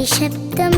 അതിശബ്ദം